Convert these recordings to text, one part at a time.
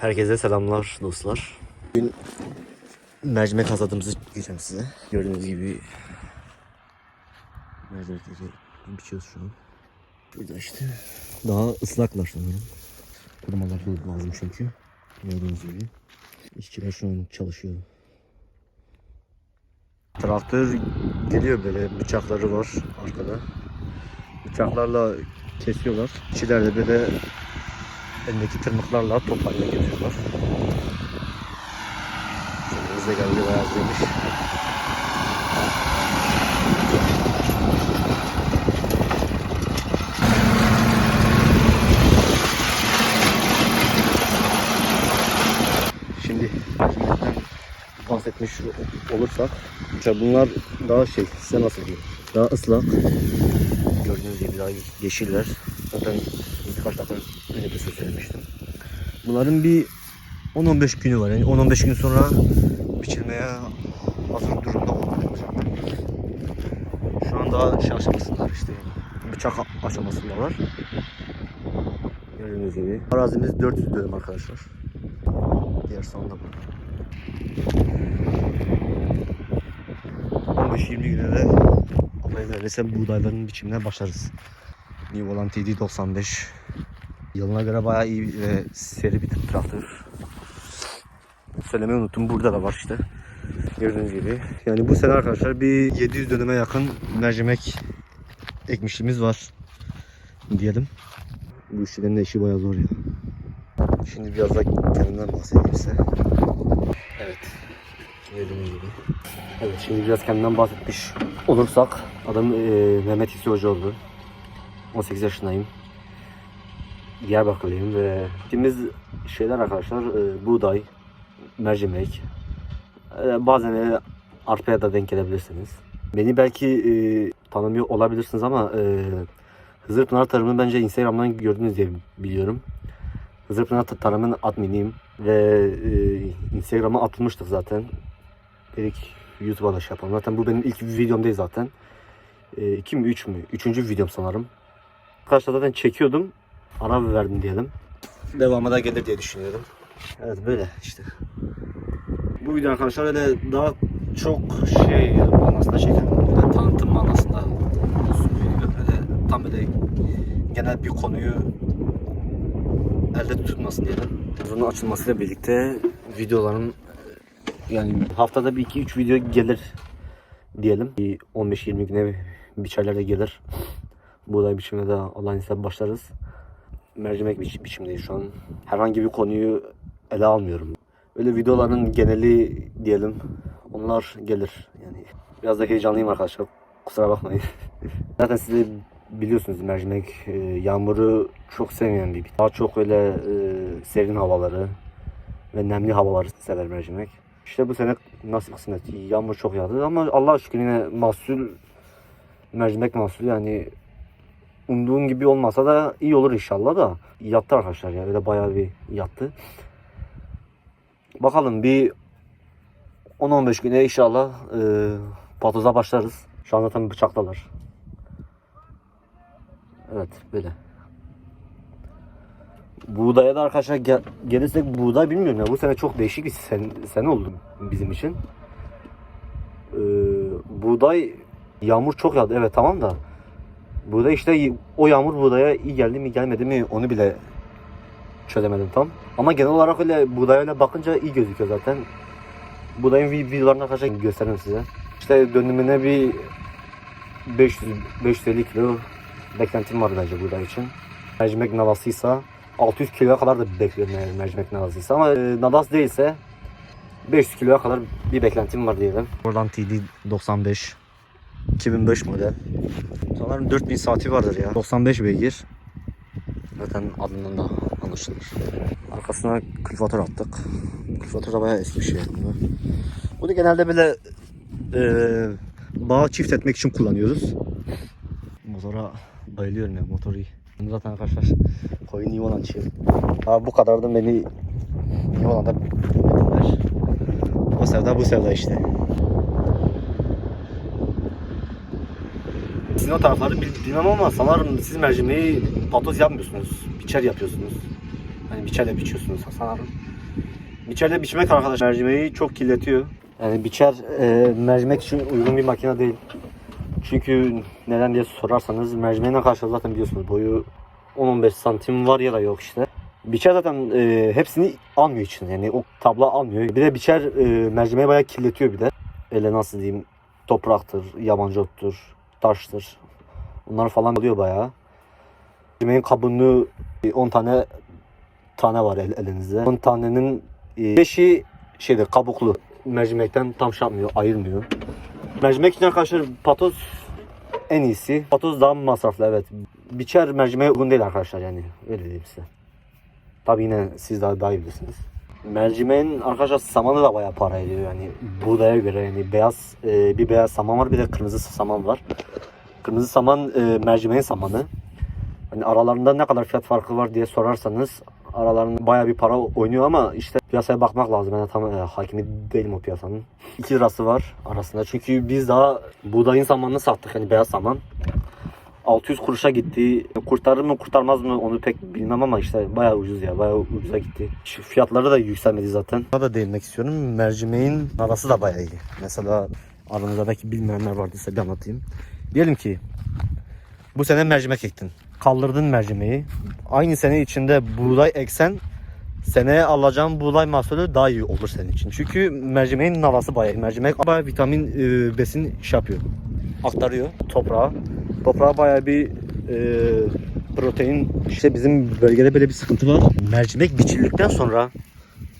Herkese selamlar dostlar. Bugün mercimek hazırladığımızı diyeceğim size. Gördüğünüz gibi mercimekleri biçiyoruz şu an. Burada işte daha ıslaklar sanırım. Kurumalar lazım çünkü. Gördüğünüz gibi. İşçiler şu an çalışıyor. Traktör geliyor böyle bıçakları var arkada. Bıçaklarla kesiyorlar. İşçiler böyle elindeki tırmıklarla top haline getiriyorlar. Bize geldi bayağı hızlıymış. Şimdi bahsetmiş olursak işte bunlar daha şey size nasıl diyeyim daha ıslak gördüğünüz gibi daha yeşiller zaten birkaç dakika de söz söylemiştim. Bunların bir 10-15 günü var. Yani 10-15 gün sonra biçilmeye hazır durumda olmalı şu an daha şey aşamasındalar işte bıçak aşamasındalar gördüğünüz gibi. Arazimiz 400 dönüm arkadaşlar. Diğer sonunda bu. 15-20 güne de Allah izin verirse buğdayların biçimine başlarız. New Holland TD 95 yılına göre bayağı iyi ve seri bir traktör. Söylemeyi unuttum. Burada da var işte. Gördüğünüz gibi. Yani bu sene arkadaşlar bir 700 döneme yakın mercimek ekmişliğimiz var. Diyelim. Bu işçilerin de işi bayağı zor ya. Şimdi biraz da kendimden bahsedeyim size. Evet. Gördüğünüz gibi. Evet şimdi biraz kendimden bahsetmiş olursak adım e, Mehmet İsi Hocaoğlu. 18 yaşındayım. Diyarbakırlıyım ve gittiğimiz şeyler arkadaşlar e, buğday, mercimek, e, bazen de arpaya da denk gelebilirsiniz. Beni belki e, tanımıyor olabilirsiniz ama e, Hızırpınar Tarım'ı bence Instagram'dan gördünüz diye biliyorum. Hızırpınar Tarım'ın adminiyim ve e, Instagram'a atılmıştık zaten. Dedik YouTube'a da şey yapalım. Zaten bu benim ilk videom değil zaten. E, iki mi üç mü? Üçüncü videom sanırım. Arkadaşlar zaten çekiyordum. Ara verdim diyelim. Devamı da gelir diye düşünüyorum. Evet böyle işte. Bu video arkadaşlar öyle daha çok şey manasında çekiyorum. Böyle tanıtım manasında. Böyle tam böyle genel bir konuyu elde tutmasın diyelim. Bunun açılmasıyla birlikte videoların yani haftada bir iki üç video gelir diyelim. Bir 15-20 güne bir de gelir. Buğday biçimine de Allah'ın izniyle başlarız. Mercimek biç biçimdeyiz şu an. Herhangi bir konuyu ele almıyorum. Öyle videoların geneli diyelim. Onlar gelir. Yani biraz da heyecanlıyım arkadaşlar. Kusura bakmayın. Zaten siz de biliyorsunuz mercimek e, yağmuru çok sevmeyen bir bit. Daha çok öyle e, serin havaları ve nemli havaları sever mercimek. İşte bu sene nasıl kısmet yağmur çok yağdı ama Allah şükür yine mahsul mercimek mahsulü yani umduğun gibi olmasa da iyi olur inşallah da yattı arkadaşlar ya öyle bayağı bir yattı. Bakalım bir 10-15 güne inşallah e, patoza başlarız. Şu an zaten bıçaktalar. Evet böyle. Buğdaya da arkadaşlar gel, gelirsek buğday bilmiyorum ya bu sene çok değişik bir sen, sene oldu bizim için. Ee, buğday yağmur çok yağdı evet tamam da buğday işte o yağmur buğdaya iyi geldi mi gelmedi mi onu bile çözemedim tam. Ama genel olarak öyle buğdaya öyle bakınca iyi gözüküyor zaten. Buğdayın vi- videolarını arkadaşlar gösteririm size. İşte dönümüne bir 500 550 kilo beklentim var bence buğday için. Mercimek navasıysa 600 kiloya kadar da bekliyorum yani mercimek navasıysa ama e, navas değilse 500 kiloya kadar bir beklentim var diyelim. Buradan TD 95 2005 model. Sanırım 4000 saati vardır ya. 95 beygir. Zaten adından da anlaşılır. Arkasına külfatör attık. Külfatör da bayağı eski bir şey. Bunu, genelde böyle e, bağı çift etmek için kullanıyoruz. Motora bayılıyorum ya motoru. Bunu zaten arkadaşlar koyun iyi olan şey. Abi bu kadar da beni iyi olan da. O sevda bu sevda işte. Sizin o tarafları bil- bilmem ama sanırım siz mercimeği patoz yapmıyorsunuz. Biçer yapıyorsunuz. Hani biçerle biçiyorsunuz sanırım. Biçerle biçmek arkadaşlar mercimeği çok kirletiyor. Yani biçer e, mercimek için uygun bir makine değil. Çünkü neden diye sorarsanız mercimeğin arkadaşlar zaten biliyorsunuz boyu 10-15 santim var ya da yok işte. Biçer zaten e, hepsini almıyor için yani o tabla almıyor. Bir de biçer e, mercimeği bayağı kirletiyor bir de. Öyle nasıl diyeyim topraktır, yabancı ottur, taştır. Bunlar falan alıyor bayağı. Mercimeğin kabuğunu e, 10 tane tane var el, elinizde. 10 tanenin 5'i şeyde kabuklu. Mercimekten tam şey yapmıyor, ayırmıyor. Mercimek için arkadaşlar patoz en iyisi. Patoz daha masraflı evet. Biçer mercimeğe uygun değil arkadaşlar yani. Öyle diyeyim size. Tabi yine siz daha, daha iyi bilirsiniz. Mercimeğin arkadaşlar samanı da bayağı para ediyor yani buğdaya göre yani beyaz e, bir beyaz saman var bir de kırmızı saman var. Kırmızı saman e, mercimeğin samanı. Hani aralarında ne kadar fiyat farkı var diye sorarsanız aralarında bayağı bir para oynuyor ama işte piyasaya bakmak lazım. Ben de tam e, hakimi değilim o piyasanın. 2 lirası var arasında. Çünkü biz daha buğdayın samanını sattık hani beyaz saman. 600 kuruşa gitti. Kurtarır mı kurtarmaz mı onu pek bilmem ama işte bayağı ucuz ya. Bayağı ucuza gitti. Şu fiyatları da yükselmedi zaten. Buna da değinmek istiyorum. Mercimeğin arası da bayağı iyi. Mesela aranızda belki bilmeyenler vardıysa bir anlatayım. Diyelim ki bu sene mercimek ektin. Kaldırdın mercimeği. Aynı sene içinde buğday eksen seneye alacağın buğday mahsulü daha iyi olur senin için. Çünkü mercimeğin navası bayağı. Mercimek bayağı vitamin e, besin şey yapıyor. Aktarıyor toprağa. Toprağa bayağı bir e, protein. İşte bizim bölgede böyle bir sıkıntı var. Mercimek biçildikten sonra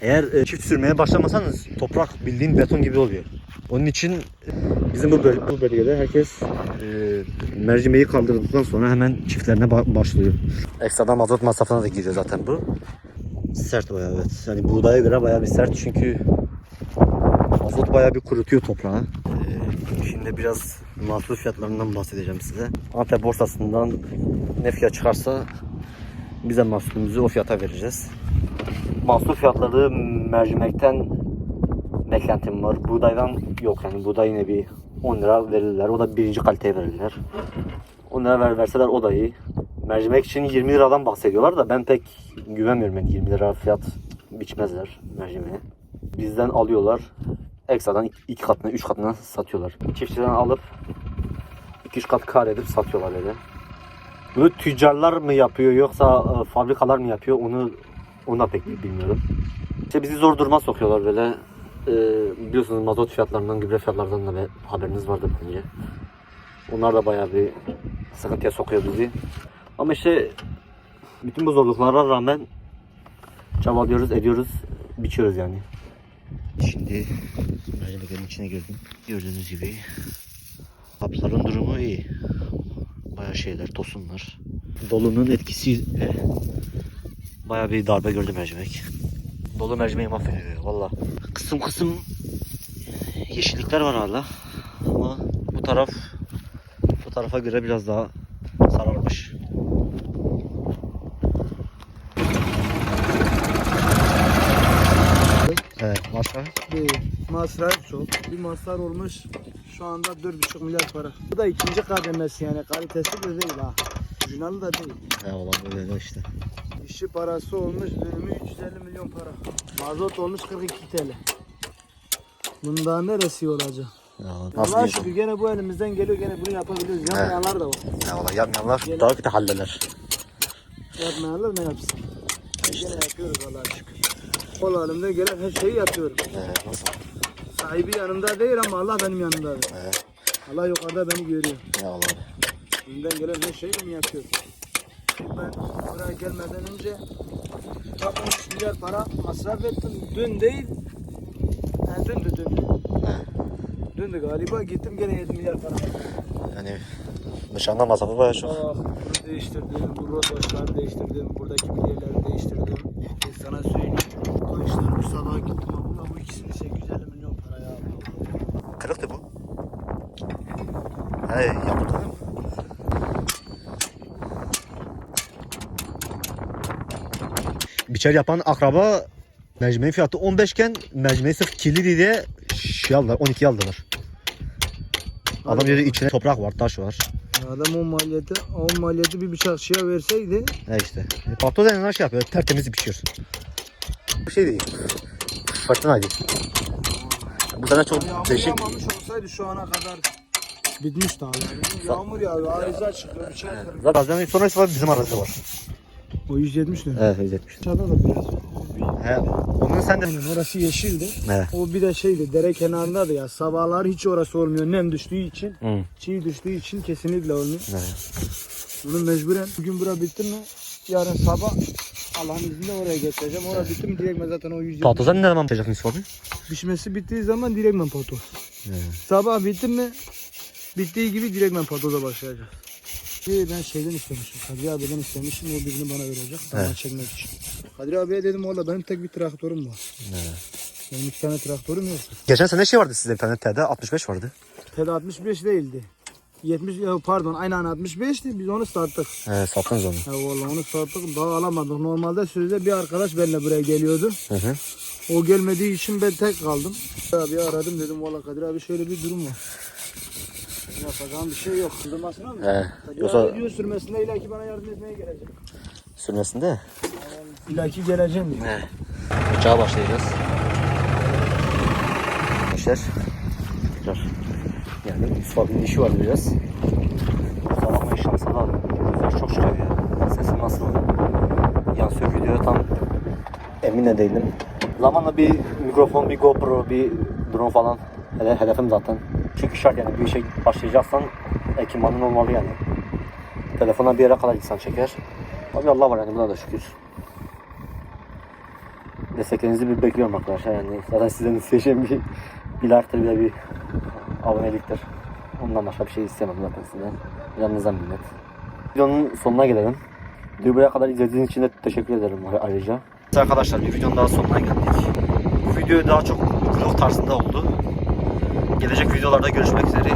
eğer e, çift sürmeye başlamasanız toprak bildiğin beton gibi oluyor. Onun için bizim bu, böl- bu bölgede herkes e, mercimeği kaldırdıktan sonra hemen çiftlerine ba- başlıyor. Ekstradan mazot masrafına da giriyor zaten bu. Sert bayağı evet. Yani buğdaya göre bayağı bir sert çünkü azot bayağı bir kurutuyor toprağı. Şimdi biraz mahsul fiyatlarından bahsedeceğim size. Antep borsasından ne fiyat çıkarsa bize mahsulümüzü o fiyata vereceğiz. Mahsul fiyatları mercimekten beklentim var. Buğdaydan yok yani buğday yine bir 10 lira verirler. O da birinci kaliteye verirler. 10 lira ver, verseler o da iyi. Mercimek için 20 liradan bahsediyorlar da ben pek güvenmiyorum yani 20 lira fiyat biçmezler mercimeğe. Bizden alıyorlar. Ekstradan iki katına, üç katına satıyorlar. Çiftçiden alıp 2-3 kat kar edip satıyorlar öyle. Bunu tüccarlar mı yapıyor yoksa e, fabrikalar mı yapıyor onu onu da pek bilmiyorum. İşte bizi zor duruma sokuyorlar böyle. E, biliyorsunuz mazot fiyatlarından, gübre fiyatlarından da haberiniz vardır bence. Onlar da bayağı bir sıkıntıya sokuyor bizi. Ama işte bütün bu zorluklara rağmen çabalıyoruz, ediyoruz, biçiyoruz yani. Şimdi mercimeklerin içine girdim. Gördüğünüz gibi kapların durumu iyi. Bayağı şeyler, tosunlar. Dolunun etkisi bayağı bir darbe gördü mercimek. Dolu mercimeği mahvediyor valla. Kısım kısım yeşillikler var hala. Ama bu taraf bu tarafa göre biraz daha sararmış. Başka? Değil. Masraf çok. Bir masraf olmuş. Şu anda 4,5 milyar para. Bu da ikinci kademesi yani kalitesi de değil ha. Orijinali da değil. He olan böyle işte. İşi parası olmuş dönümü 350 milyon para. Mazot olmuş 42 TL. Bunda neresi olacak? Ya, Allah şükür gene bu elimizden geliyor gene bunu yapabiliyoruz. Yapmayanlar da var. Ya valla yapmayanlar daha kötü halleler. Yapmayanlar ne yapsın? Gene yapıyoruz Allah'a şükür. Kol gelen her şeyi yapıyorum. Ee, nasıl? Sahibi yanımda değil ama Allah benim yanımdadır. Ee, Allah yukarıda beni görüyor. ya valla. Elimden gelen her şeyi ben yapıyorum. Ben buraya gelmeden önce tam 13 milyar para masraf ettim. Dün değil, ha, dündü dün. He. Dündü galiba gittim gene 7 milyar para. Yani dışarıda masrafı bayağı çok. Ah, bunu değiştirdim, bu rotaşları değiştirdim, buradaki bilyeleri değiştirdim. E, sana söyleyeyim. Kayışlar bir sabah gittim. Abla bu ikisini 850 milyon para ya. Kırıktı bu. He yapıldı değil mi? Biçer yapan akraba mercimeğin fiyatı 15 iken mercimeği sırf kirli diye şey aldılar 12 aldılar. Adam dedi içine toprak var, taş var. Adam o maliyeti, o maliyeti bir bıçakçıya verseydi He işte. E, Patoz en şey yapıyor. Tertemiz biçiyorsun. Bir şey değil. Fırtınaydı. Bu sene çok değişik. yağmamış olsaydı şu ana kadar bitmiş daha yani. Yağmur yağıyor, arıza çıkıyor, bir şey kırıyor. Zaten Haziran sonrası var bizim arazide var. O 170 lira. Evet 170. Aşağıda da biraz. He, onun sen de... Aynen orası yeşildi. Evet. O bir de şeydi dere kenarında da ya sabahlar hiç orası olmuyor nem düştüğü için Hı. çiğ düştüğü için kesinlikle olmuyor. Evet. Bunu mecburen bugün bura bitti mi yarın sabah Allah'ın izniyle oraya getireceğim. Oraya bitti mi direkt ben zaten o 170 Patozan ne zaman bitecek Yusuf abi? pişmesi bittiği zaman direkt ben patoz. Evet. Sabah bitti mi bittiği gibi direkt ben patoza başlayacağım. Bir ben şeyden istemişim. Kadri abiden istemişim. O birini bana verecek. Evet. çekmek için. Kadri abiye dedim valla benim tek bir traktörüm var. Benim iki tane traktörüm yok. Geçen sene şey vardı sizde bir tane TD 65 vardı. TED 65 değildi. 70 ya pardon aynen 65'ti biz onu sattık. Evet sattınız onu. Ya vallahi onu sattık daha alamadık. Normalde sözde bir arkadaş benimle buraya geliyordu. Hı hı. O gelmediği için ben tek kaldım. Abi aradım dedim valla Kadir abi şöyle bir durum var. Yapacağım bir şey yok. Sürmasına mı? He. Kadir Yoksa abi diyor sürmesinde illaki bana yardım etmeye gelecek. sürmesinde. İllaki geleceğim diyor. He. Uçağa başlayacağız. Arkadaşlar. Abinin işi vardı biraz. Sabahma şansa da Güzel çok çıkıyor ya. Sesim nasıl? Yansıyor videoya tam emin de değilim. Zamanla bir mikrofon, bir GoPro, bir drone falan hele, hedefim zaten. Çünkü şart yani bir işe başlayacaksan ekipmanın olmalı yani. Telefona bir yere kadar insan çeker. Abi Allah var yani buna da şükür. Desteklerinizi bir bekliyorum arkadaşlar yani. Zaten sizden isteyeceğim bir, bir like'tır bir de bir aboneliktir. Ondan başka bir şey istemem zaten sizden. Yanınızdan millet. Videonun sonuna gelelim. Videoyu buraya kadar izlediğiniz için de teşekkür ederim ayrıca. Arkadaşlar bir videonun daha sonuna geldik. Bu video daha çok vlog tarzında oldu. Gelecek videolarda görüşmek üzere.